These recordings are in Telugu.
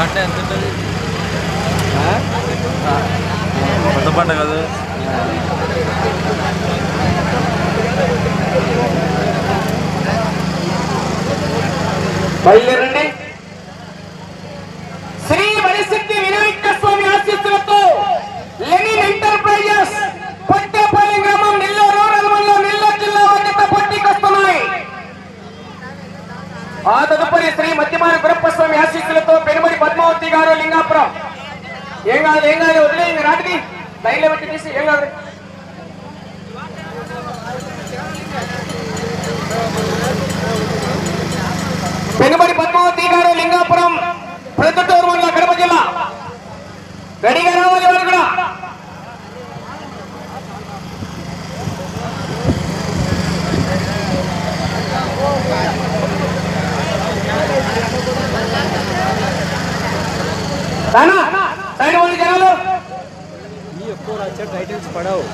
బండ ఎంత ఉంటుంది? కొత్త బండ కదా. బయలుదేరండి. శ్రీ వరిశక్తి వినాయక స్వామి ఆశీస్సులతో లెనిన్ ఎంటర్ప్రైజెస్ పొట్టేపల్లి గ్రామం నెల్లూరు రూరల్ మండలం నెల్లూరు జిల్లా వాటితో పోటీకొస్తున్నాయి ఆ తదుపరి శ్రీ మధ్యమాన గురప్పస్వామి ఆశీస్సులతో పెనుమడి పద్మావతి గారు లింగాపురం ఏం కాదు ఏం కాదు వదిలే ఇంక రాటికి లైన్లో పెట్టి తీసి ఏం కాదు. పెనుబడి పద్మావతి గారు లింగాపురం ప్రొద్దుటూరు మండల కడప జిల్లా. రెడీగా రావాలి ఎవరు కూడా. రానా? సైడ్ వాళ్ళు జనాలు ఈ ఎక్కువ రాచే టైటిల్స్ పడవు.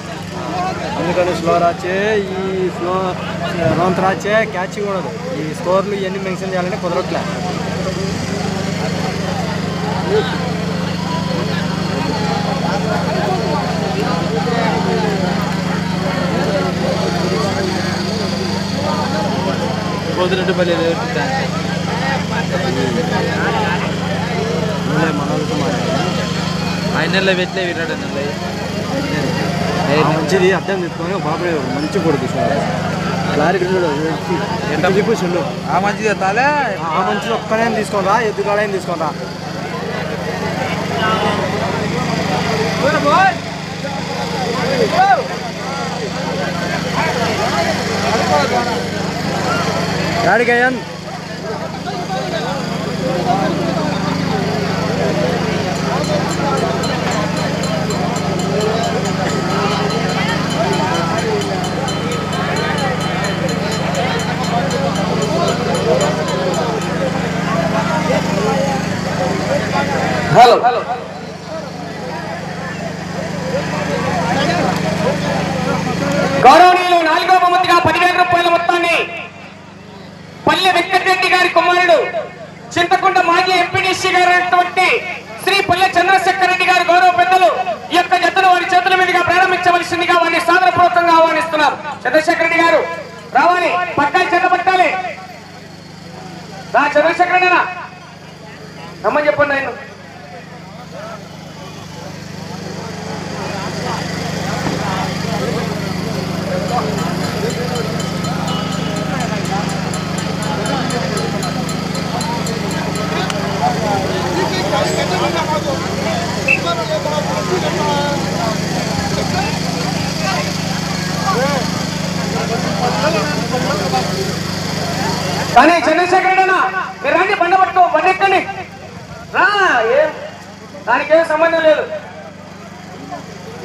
అందుకని స్లో రాచే ఈ స్లో రౌండ్ రాచే క్యాచ్ కూడదు ఈ స్కోర్లు ఇవన్నీ మెన్షన్ చేయాలంటే కుదరట్లే. పోతున్నట్టుపల్లి నువ్వే మనోళ్ళతో మాట్లాడు. ఫైనల్లో పెట్టలే విరాట్ అన్నది ఆ మంచిది అర్థం తీసుకొని బాబు మంచి కొడుకు క్లారిటీ ఎంత? చెప్పు చెల్లు. ఆ మంచిది తాలే ఆ మంచిది ఒక్కనే తీసుకోరా? ఎద్దుగాడైనా తీసుకోరా? యాడికయ్యన్ హలో. గౌరవనీయులు నాలుగో బహుమతిగా పదివేల రూపాయల మొత్తాన్ని పల్లె వెంకటరెడ్డి గారి కుమారుడు చింతకుంట మాజీ ఎంపీడీసీ గారు అయినటువంటి శ్రీ పల్లె చంద్రశేఖర్ రెడ్డి గారి గౌరవ పెద్దలు ఈ యొక్క జతను వారి చేతుల మీదుగా ప్రారంభించవలసిందిగా వారిని సాదరపూర్వకంగా ఆహ్వానిస్తున్నారు చంద్రశేఖర్ రెడ్డి గారు రావాలి. పక్కాలు చెంద పట్టాలి. రా చంద్రశేఖర్ రెడ్డి నమ్మని చెప్పండి ఆయన కానీ చంద్రశేఖర్ రెడ్డి అన్న మీరు రండి బండ పట్టుకో బండి ఎక్కండి రా ఏం దానికి ఏం సంబంధం లేదు.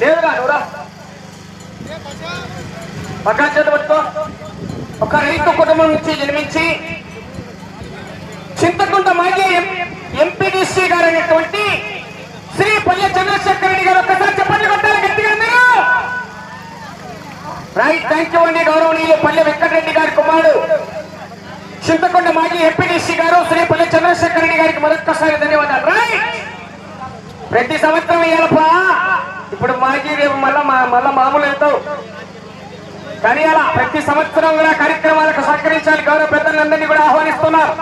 లేదురా నువ్వురా. పక్కన చేత పట్టుకో. ఒక రైతు కుటుంబం నుంచి జన్మించి చింతకుంట మాజీ ఎంపీడీసీ గారు అనేటువంటి శ్రీ పల్లె చంద్రశేఖర్ రెడ్డి గారు ఒక్కసారి చెప్పండి కొట్టాలి గట్టిగా మీరు. రైట్ థ్యాంక్ యూ అండి గౌరవనీయులు పల్లె వెంకటరెడ్డి గారి కుమారుడు. చింతకొండ మాజీ ఎంపీడీసీ గారు శ్రీ పల్లె చంద్రశేఖర్ రెడ్డి గారికి మరొక్కసారి ధన్యవాదాలు. రైట్. ప్రతి సంవత్సరం ఇవ్వాలప్పా ఇప్పుడు మాజీ రేపు మళ్ళా మళ్ళా మామూలు వెళ్తావు కానీ అలా ప్రతి సంవత్సరం కూడా కార్యక్రమాలకు సహకరించాలి. గౌరవ పెద్దలందరినీ కూడా ఆహ్వానిస్తున్నారు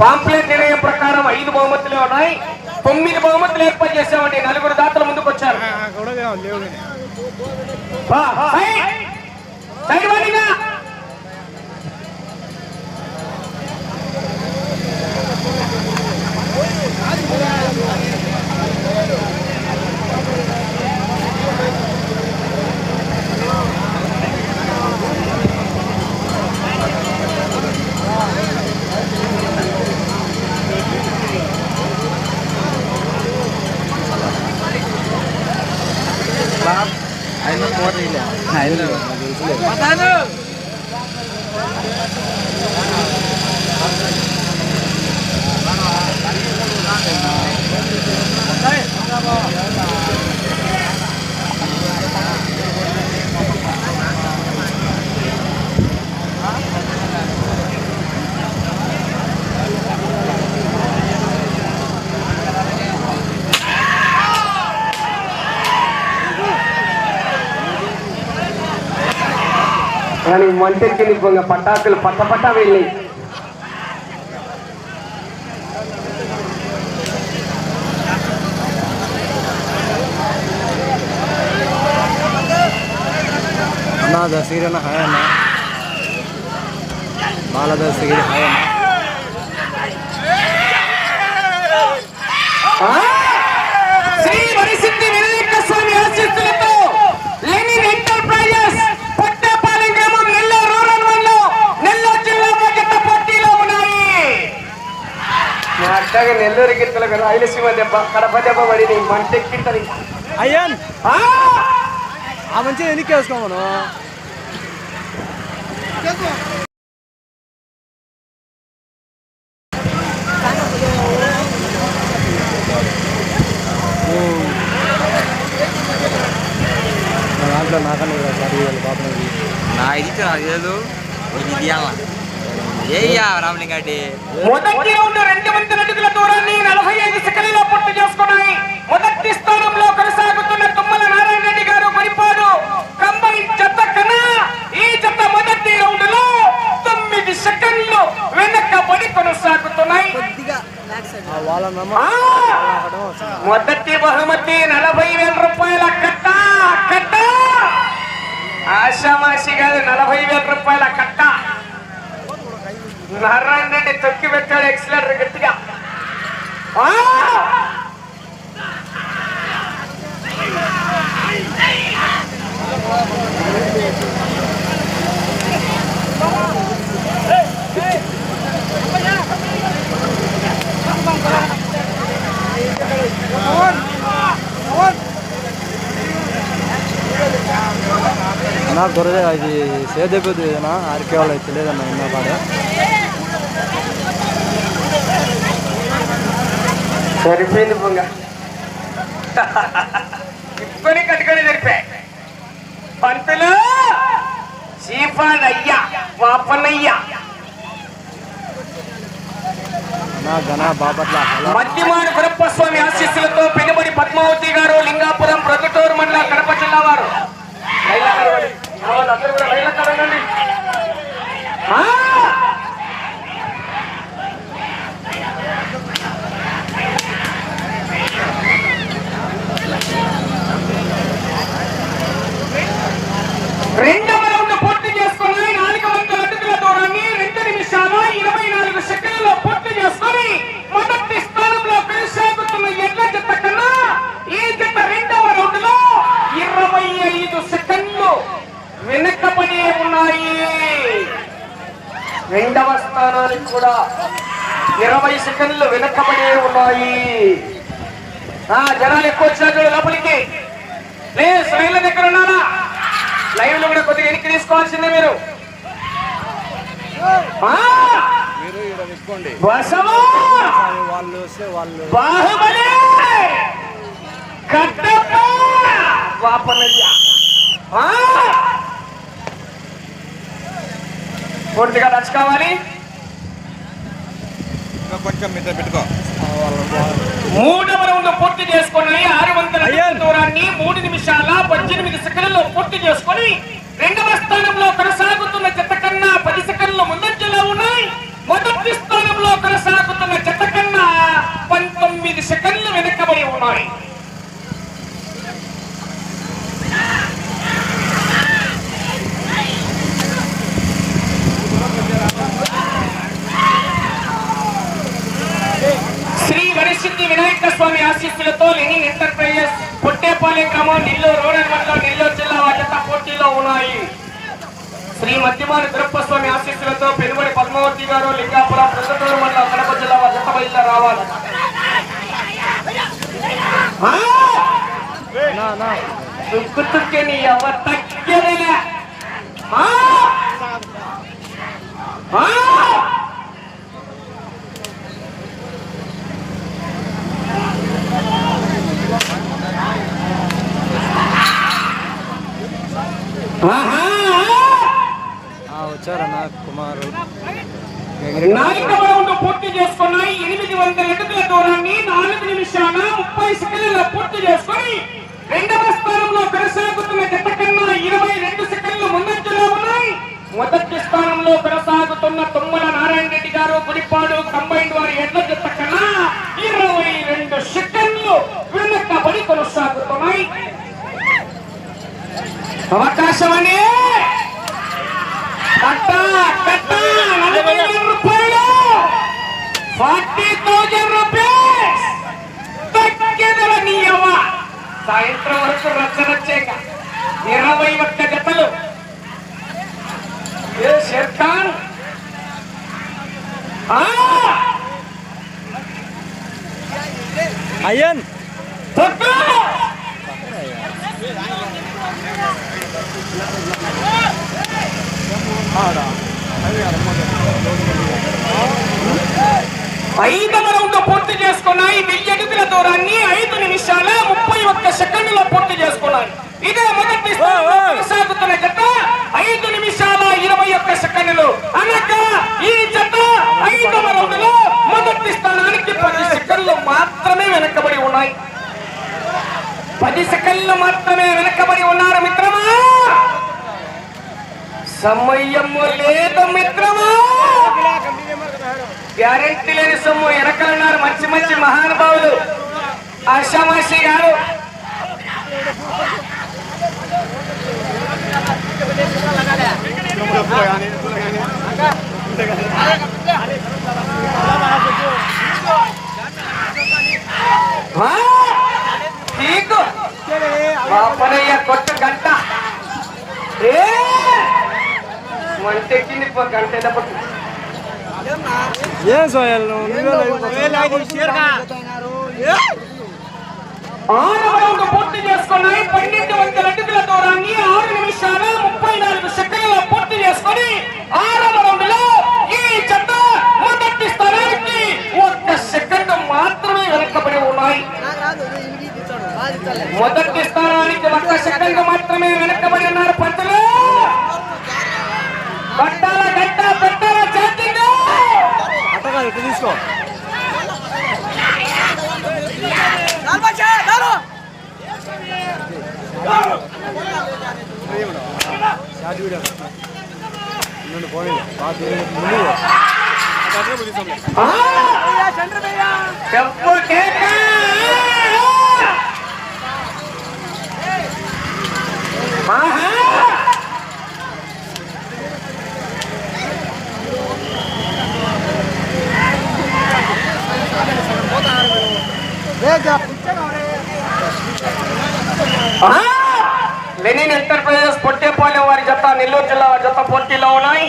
పాంప్లెట్ నిర్ణయం ప్రకారం ఐదు బహుమతులే ఉన్నాయి. తొమ్మిది బహుమతులు ఏర్పాటు చేశామండి. నలుగురు దాతలు ముందుకు వచ్చారు బా, సైడ్. సైడ్ వాడిగా. ఆయన మోటార్ ఇలా ఆయన కానీ మంటెక్కి నిప్పంగా పటాకులు పట్ట పట్ట వెళ్ళి అన్న దశగిరి అన్న హాయ్ అన్న బాల దశగిరి హాయ్ అన్న శ్రీ వరిసిద్ధి వినాయక స్వామి ఆశీస్సులతో లెనిన్ ఎంటర్ప్రైజెస్ పట్టపాలెం గ్రామం నెల్లూరు రూరల్ మండలం నెల్లూరు జిల్లా మొదట పోటీలో ఉన్నాయి అట్టగా నెల్లూరు గిత్తలకు రాయలసీమ దెబ్బ కడప దెబ్బ పడి మంటెక్కింటది అయ్యన్! ఆ! ఆ మంచిగా ఎన్నిక వేసుకో మనం? నా దాంట్లో నాకన్నా పాపం నా ఇది నాకు ఇది తీయాలా ఏయ్యా రామలింగాడి మొదటి రౌండ్ రెండు వందల అడుగుల దూరాన్ని నలభై ఐదు సెకండ్లలో పూర్తి చేసుకున్నాయి. మొదటి స్థానంలో కొనసాగుతున్న తుమ్మల నారాయణ రెడ్డి గారు మరిపాడు కంబైన్ జత కన్నా ఈ జత మొదటి రౌండ్లో తొమ్మిది సెకండ్లు వెనకబడి కొనసాగుతున్నాయి! మొదటి బహుమతి నలభై వేల రూపాయల కట్ట కట్ట. ఆషామాషి కాదు నలభై వేల రూపాయల కట్ట. నారాయణ రెడ్డి తొక్కి పెట్టాడు ఎక్సలెటర్ గట్టిగా ఆ! అన్న దొరదే ఇది సేదెబ్బది ఏదైనా ఆర్కే వాళ్ళు అయితే తెలియదన్న ఇన్న కాడ సరిపోయింది పొంగ. ఇప్పుకొని కట్టుకొని జరిపాయి పంతులు! చీపాడయ్యా వాపనయ్యా మధ్యమాడు గురప్పస్వామి ఆశీస్సులతో పెనుబడి పద్మావతి గారు లింగాపురం ప్రొద్దుటూరు మండల కడప జిల్లా వారు. అందరూ కూడా రెండవ రౌండ్ పూర్తి చేసుకుని నాలుగు వందల అడుగుల దూరాన్ని రెండు నిమిషాలు ఇరవై నాలుగు సెకండ్లలో పూర్తి చేసుకుని మొదటి స్థానంలో కొనసాగుతున్న ఎడ్ల జత కన్నా ఈ జత రెండవ రౌండ్లో ఇరవై ఐదు సెకండ్లు వెనకబడి ఉన్నాయి. రెండవ స్థానానికి కూడా ఇరవై సెకండ్లు వెనకబడి ఉన్నాయి. ఆ జనాలు ఎక్కువ వచ్చినట్లు లోపలికి. లేదు లైన్ల దగ్గర ఉన్నారా? లైవ్లో కూడా కొద్దిగా ఎనికి తీసుకోవాల్సిందే మీరు! వాళ్ళు వస్తే వాళ్ళు. బాహుబలి! కట్టప్ప! వాపనయ్య ఆ! పూర్తిగా టచ్ కావాలి కొంచెం మీద పెట్టుకో. మూడవ రౌండ్ పూర్తి చేసుకొని ఆరు వందల అడుగుల దూరాన్ని మూడు నిమిషాల పద్దెనిమిది సెకండ్లలో పూర్తి చేసుకొని రెండవ స్థానంలో కొనసాగుతున్న జత కన్నా పది సెకండ్ల ముందంజలో ఉన్నాయి. మొదటి స్థానంలో కొనసాగుతున్న జత కన్నా పంతొమ్మిది సెకండ్లు వెనుకబడి ఉన్నాయి. శ్రీ వినాయక స్వామి ఆశీస్సులతో లెనిన్ ఎంటర్ప్రైజెస్ పొట్టేపాలెం గ్రామం నెల్లూరు రూరల్ మండలం నెల్లూరు జిల్లా వాజత పోటీలో ఉన్నాయి. శ్రీ మధ్యమాని గురప్పస్వామి ఆశీస్సులతో పెనుబడి పద్మావతి గారు లింగాపురం ప్రొద్దుటూరు మండలం కడప జిల్లా వాజత బయలుదేరి రావాలి. ఆ! నా తుక్కు తుక్కే నీ ఎవ తగ్గేదేలే. ఆ! ఆ! ఆహా! ఆ, వచ్చారన్న కుమారు? నాలుగవ రౌండ్ పూర్తి చేసుకున్నాయి ఎనిమిది వందల అడుగుల దూరాన్ని నాలుగు నిమిషాల ముప్పై సెకండ్ల పూర్తి చేసుకొని రెండవ స్థానంలో కొనసాగుతున్న జత కన్నా ఇరవై రెండు సెకండ్లు ముందంజలో ఉన్నాయి. మొదటి స్థానంలో కొనసాగుతున్న తుమ్మల నారాయణ రెడ్డి గారు గుడిపాడు కంబైండ్ వారి ఎడ్ల జత కన్నా ఇరవై రెండు సెకండ్లు వెనకబడి కొనసాగుతున్నాయి అవకాశం అని కట్ట కట్ట నలభై వేల రూపాయలు ఫార్టీ థౌజండ్ రూపీస్ తగ్గెదల నీయవ సాయంత్రం వరకు రచ్చరచ్చేక ఇరవై ఒక్క జతలు. ఏ షేర్ ఖాన్ ఆ, అయ్యన్! తగ్గు. ఐదవ రౌండ్ పూర్తి చేసుకున్నాయి వెయ్యి అడుగుల దూరాన్ని ఐదు నిమిషాల ముప్పై ఒక్క సెకండ్లో పూర్తి చేసుకున్నాయి ఇదే మొదటి కొనసాగుతున్న జత ఐదు నిమిషాల ఇరవై ఒక్క సెకండ్లు. అనగా ఈ జత ఐదవ రౌండ్లో మొదటి స్థానానికి పది సెకండ్లు మాత్రమే వెనకబడి ఉన్నాయి. పది సెకండ్లు మాత్రమే వెనకబడి ఉన్నారు మిత్రమా? సమయం లేదు మిత్రమా? గ్యారెంటీ లేని సొమ్ము వెనకలున్నారు మంచి మంచి మహానుభావులు. ఆశామాషి గారు. ఆ, నీకు పాపనయ్య కొట్టు గంట ఏ మంటెక్కింది పో గంట ఎదపట్టు ఏం సోయల్ నువ్వే లైవ్ ఆరవ రౌండ్ పూర్తి చేసుకున్నాయి పన్నెండు వందల అడుగుల దూరాన్ని ఆరు నిమిషాల ముప్పై నాలుగు సెకండ్లలో పూర్తి చేసుకొని ఆరవ రౌండ్లో ఈ జత మొదటి స్థానానికి ఒక్క సెకండ్ మాత్రమే వెనకబడి ఉన్నాయి మొదటి స్థానానికి ఒక్క సెకండ్ మాత్రమే వెనకబడి ఉన్నారు పంతులు పట్టాల గట్ట పెట్టాల చాటింగ్ అట్టగా ఇటు తీసుకో షార్ట్ వీడియో నుండి పోనీ బాగా దూరం ముందు చెప్పు కేక ఆహా! ఆ! లెనిన్ ఎంటర్ప్రైజెస్ పొట్టేపాలెం వారి జత నెల్లూరు జిల్లా వారి జత పోటీలో ఉన్నాయి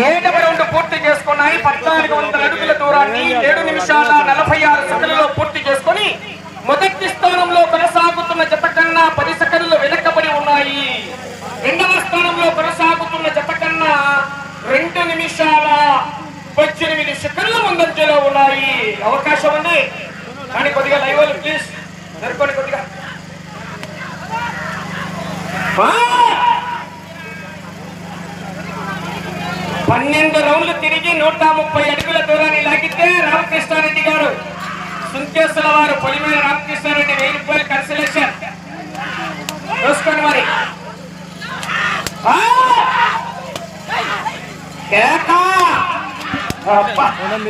ఏడవ రౌండ్ పూర్తి చేసుకున్నాయి. పద్నాలుగు వందల అడుగుల దూరాన్ని ఏడు నిమిషాల నలభై ఆరు సెకండ్లలో పూర్తి చేసుకుని మొదటి స్థానంలో కొనసాగుతున్న జత కన్నా పది సెకండ్లు వెనకబడి ఉన్నాయి. రెండవ స్థానంలో కొనసాగుతున్న జత కన్నా రెండు నిమిషాల పద్దెనిమిది సెకండ్ల ముందంజలో ఉన్నాయి. అవకాశం ఉంది. కానీ కొద్దిగా లైవ్ ప్లీజ్. జరుపుకోండి కొద్దిగా ఆ! పన్నెండు రౌండ్లు తిరిగి నూట ముప్పై అడుగుల దూరాన్ని లాగితే రామకృష్ణారెడ్డి గారు సుంకేశ్వర వారు పొలిమేర రామకృష్ణారెడ్డి వెయ్యి రూపాయలు కన్సలేషన్. చూసుకోండి మరి.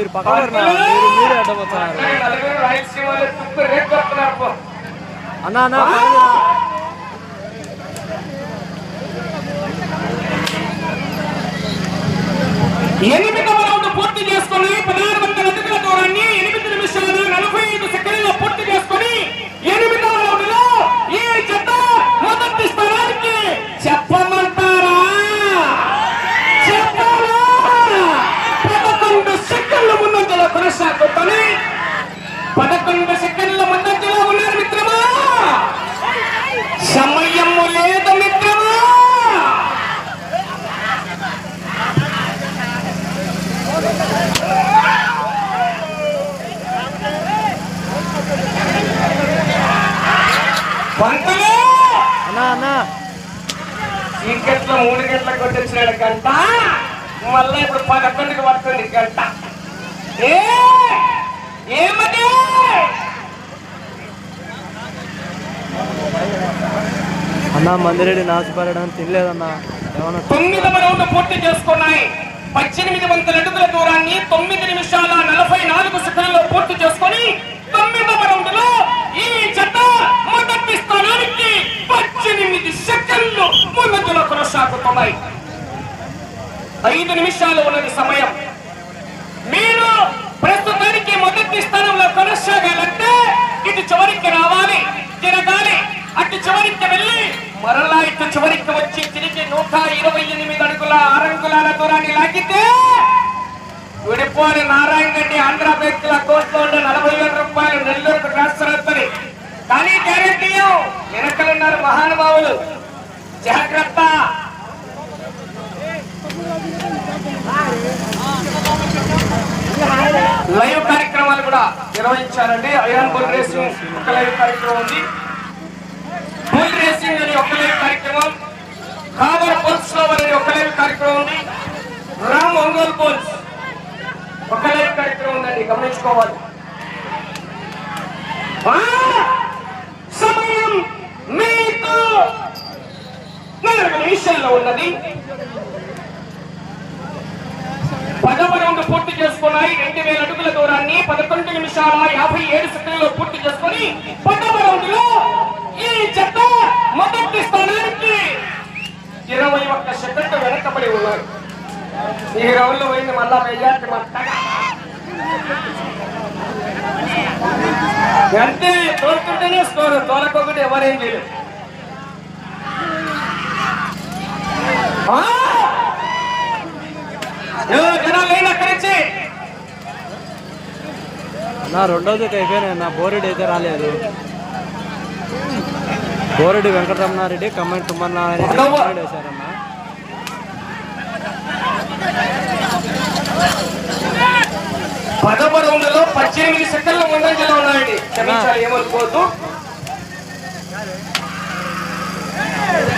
పక్కన ఉన్నారు. మీరు మీరే అడ్డపోతున్నారు నలుగురు రాయలసీమలో తుప్పు రేపు కొడుతున్నారు పో. అన్న అన్న ఎనిమిది పూర్తి చేసుకుని పదహారు వందల అడుగుల దూరాన్ని ఎనిమిది నిమిషాలు నలభై ఐదు సెకండ్లలో పూర్తి చేసుకుని ఎనిమిదవ రౌండ్లో ఈ జత మొదటి స్థానానికి చెప్పమంటారా చెప్పాలా పదకొండు సెకండ్ల ముందంజలో కొనసాగుతాయి పదకొండు సెకండ్ల ముందంజలో ఉన్నారు మిత్రమా సమయము లేదు మిత్రమా పంతులు అన్న అన్న చీకట్లో మూడు గంటలకు కొట్టించినాడు గంట మళ్ళా ఇప్పుడు పదకొండుకి పడుతుంది గంట ఏ ఏమది అన్న మందిరెడ్డి నాసిపారడం తినలేదన్నా. ఏమన్నా తొమ్మిది రౌండ్ పూర్తి చేసుకున్నాయి. పద్దెనిమిది వందల అడుగుల దూరాన్ని తొమ్మిది నిమిషాల నలభై నాలుగు సెకండ్లో పూర్తి చేసుకొని తొమ్మిదవ రౌండ్లో ఈ జత మొదటి స్థానానికి పద్దెనిమిది సెకండ్లు ముందులో కొనసాగుతున్నాయి. ఐదు నిమిషాలు ఉన్నది సమయం. మీరు ప్రస్తుతానికి మొదటి స్థానంలో కొనసాగాలంటే ఇటు చివరికి రావాలి తిరగాలి. అటు చివరికి వెళ్ళి మరలా ఇటు చివరికి వచ్చి తిరిగి నూట ఇరవై ఎనిమిది అడుగుల ఆరంగులాల దూరాన్ని లాగితే విడిపోని నారాయణ రెడ్డి ఆంధ్ర బ్యాంకుల అకౌంట్లో ఉన్న నలభై వేల రూపాయలు నెల్లూరుకు ట్రాన్స్ఫర్ అవుతుంది. కానీ గ్యారెంటీ వెనకలున్నారు మహానుభావులు. జాగ్రత్త. లైవ్ కార్యక్రమాలు కూడా నిర్వహించారండి. ఐరన్ బుల్ రేసింగ్ ఒక లైవ్ కార్యక్రమం ఉంది. బుల్ రేసింగ్ అనే ఒక లైవ్ కార్యక్రమం కావర్ బుల్స్ అనే ఒక లైవ్ కార్యక్రమం ఉంది. రామ్ ఒంగోల్ బుల్స్ ఒక లైవ్ కార్యక్రమం ఉందండి గమనించుకోవాలి. సమయం మీకు నలభై నిమిషాల్లో ఉన్నది. పదవ రౌండ్ పూర్తి చేసుకున్నాయి రెండు వేల అడుగుల దూరాన్ని పదకొండు నిమిషాల యాభై ఏడు సెకండ్లో పూర్తి చేసుకొని పదవ రౌండ్లో ఈ జత మొదటి స్థానానికి ఇరవై ఒక్క సెకండ్ వెనకబడి ఉన్నారు. ఈ రౌండ్ పోయింది మళ్ళా మెజార్టీ మొత్తగా అంతే తోలుతుంటేనే స్కోరు తోలకొకటి ఎవరేం చేయలేదు నా రెండోది అయిపోయినా నా బోరెడ్డి అయితే రాలేదు. బోరెడ్డి వెంకటరమణారెడ్డి కమెంట్ తుమ్మన్నారెడ్డి వేశారన్న పద్దెనిమిది సెకండ్ల ముందంజలో ఉన్నాయండి క్షమించాలి ఏమనుకోవద్దు.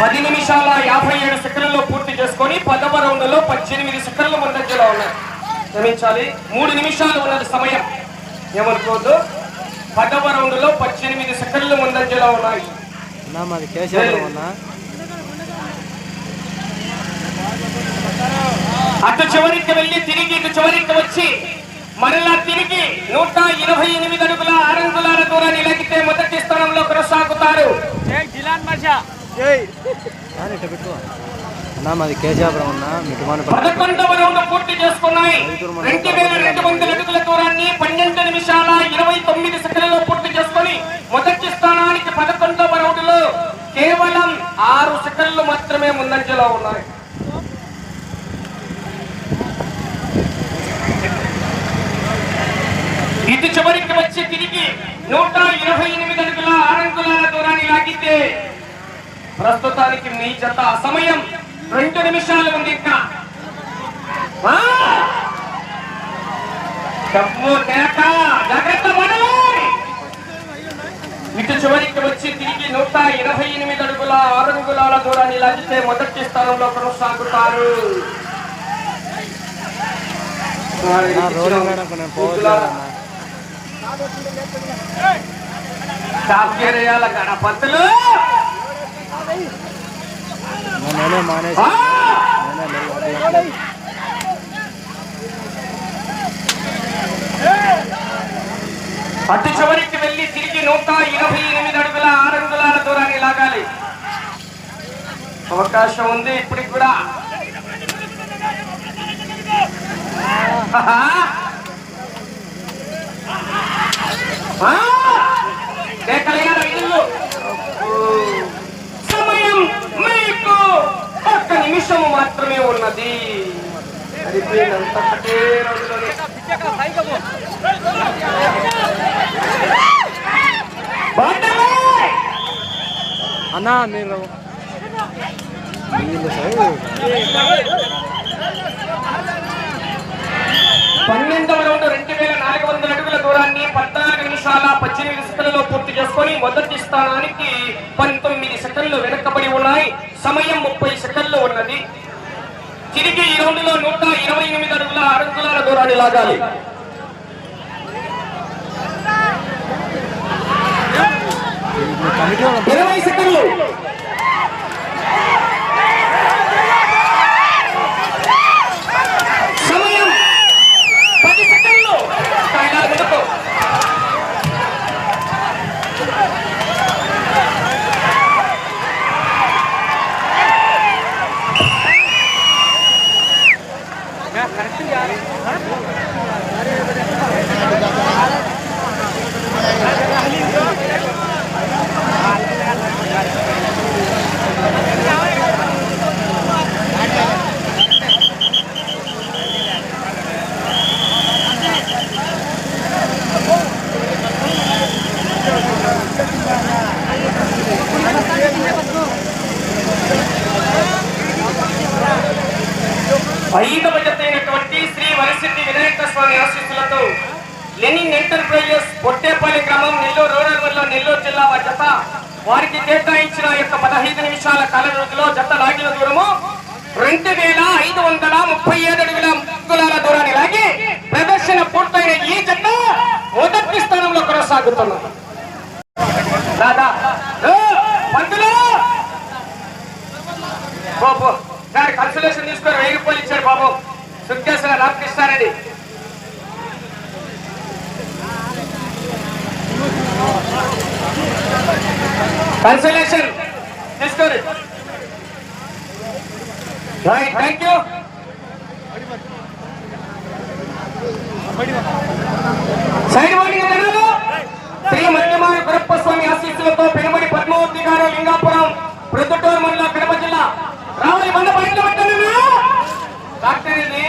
పది నిమిషాల యాభై ఏడు సెకండ్లలో పూర్తి చేసుకొని పదవ రౌండ్లో పద్దెనిమిది సెకండ్ల ముందంజలో ఉన్నాయి క్షమించాలి మూడు నిమిషాలు ఉన్నది సమయం. ఏమనుకోవద్దు. పదవ రౌండ్లో పద్దెనిమిది సెకండ్ల ముందంజలో ఉన్నాయి అన్నా మాది కేశవరం అన్న. అటు చివరికి వెళ్ళి తిరిగి ఇటు చివరికి వచ్చి మరలా తిరిగి నూట ఇరవై ఎనిమిది అడుగుల ఆరంగులాల దూరాన్ని లగితే మొదటి స్థానంలో కొనసాగుతారు. మాది పదకొండవ రౌండ్ పూర్తి చేసుకున్నాయి. రెండు వేల రెండు వందల అడుగుల దూరాన్ని పన్నెండు నిమిషాల ఇరవై తొమ్మిది సెకండ్లలో పూర్తి చేసుకొని మొదటి స్థానానికి లో కేవలం ఆరు సెకండ్లు మాత్రమే ముందంజలో ఉన్నాయి. ఇది చివరికి వచ్చి తిరిగి నూట ఇరవై ఎనిమిది అడుగుల ఆరంగుల దూరాన్ని లాగితే ప్రస్తుతానికి మీ జత సమయం రెండు నిమిషాలు ఉంది ఇంకా. డబ్బు జాగ్రత్త ఇటు చివరికి వచ్చి తిరిగి నూట ఇరవై ఎనిమిది అడుగుల ఆరంగులాల దూరాన్ని లాగితే మొదటి స్థానంలో కొనసాగుతారు. గణపతులు నేనే మానేసి ఆ! నేనే లేదు. అటు చివరికి వెళ్ళి తిరిగి నూట ఇరవై ఎనిమిది అడుగుల ఆరు అడుగుల దూరాన్ని లాగాలి. అవకాశం ఉంది ఇప్పటికి కూడా. సమయం మీకు ఒక్క నిమిషము మాత్రమే ఉన్నది. అయిపోయినంత రోజులోనే అన్నా మీరు పన్నెండవ రౌండ్ రెండు వేల నాలుగు వందల అడుగుల దూరాన్ని పద్నాలుగు నిమిషాల పద్దెనిమిది సెకండ్లలో పూర్తి చేసుకొని మొదటి స్థానానికి పంతొమ్మిది సెకండ్లు వెనకబడి ఉన్నాయి. సమయం ముప్పై సెకండ్లు ఉన్నది. తిరిగి ఈ రౌండ్లో నూట ఇరవై ఎనిమిది అడుగుల అడుగుల దూరాన్ని లాగాలి. ఇరవై సెకండ్లు ఐదవ జత అయినటువంటి శ్రీ వరసిద్ధి వినాయక స్వామి ఆశీస్సులతో లెనిన్ ఎంటర్ప్రైజెస్ పొట్టేపల్లి గ్రామం నెల్లూరు రూరల్ వల్ల నెల్లూరు జిల్లా వారి జత వారికి కేటాయించిన యొక్క పదహైదు నిమిషాల కాల రోజులో జత లాగిన దూరము రెండు వేల ఐదు వందల ముప్పై ఏడు అడుగుల అంగుళాల దూరాన్ని లాగి ప్రదర్శన పూర్తయిన ఈ జత మొదటి స్థానంలో కొనసాగుతున్నది దాదా పంతులు! బాబు తీసుకొని వెయ్యి రూపాయలు ఇచ్చాడు బాబు. సుఖ్యాసన రామకృష్ణారెడ్డి. కన్సల్టేషన్ తీసుకోండి. రైట్ థ్యాంక్ యూ సైడ్ వాడికి శ్రీ మరణమాన గురప్పస్వామి ఆశీస్సులతో పెనుమడి పద్మావతి గారు లింగాపురం ప్రొద్దుటూరు మండలం కడప జిల్లా. రావాలి మంద బయట పెట్టండి డాక్టర్ ఇది.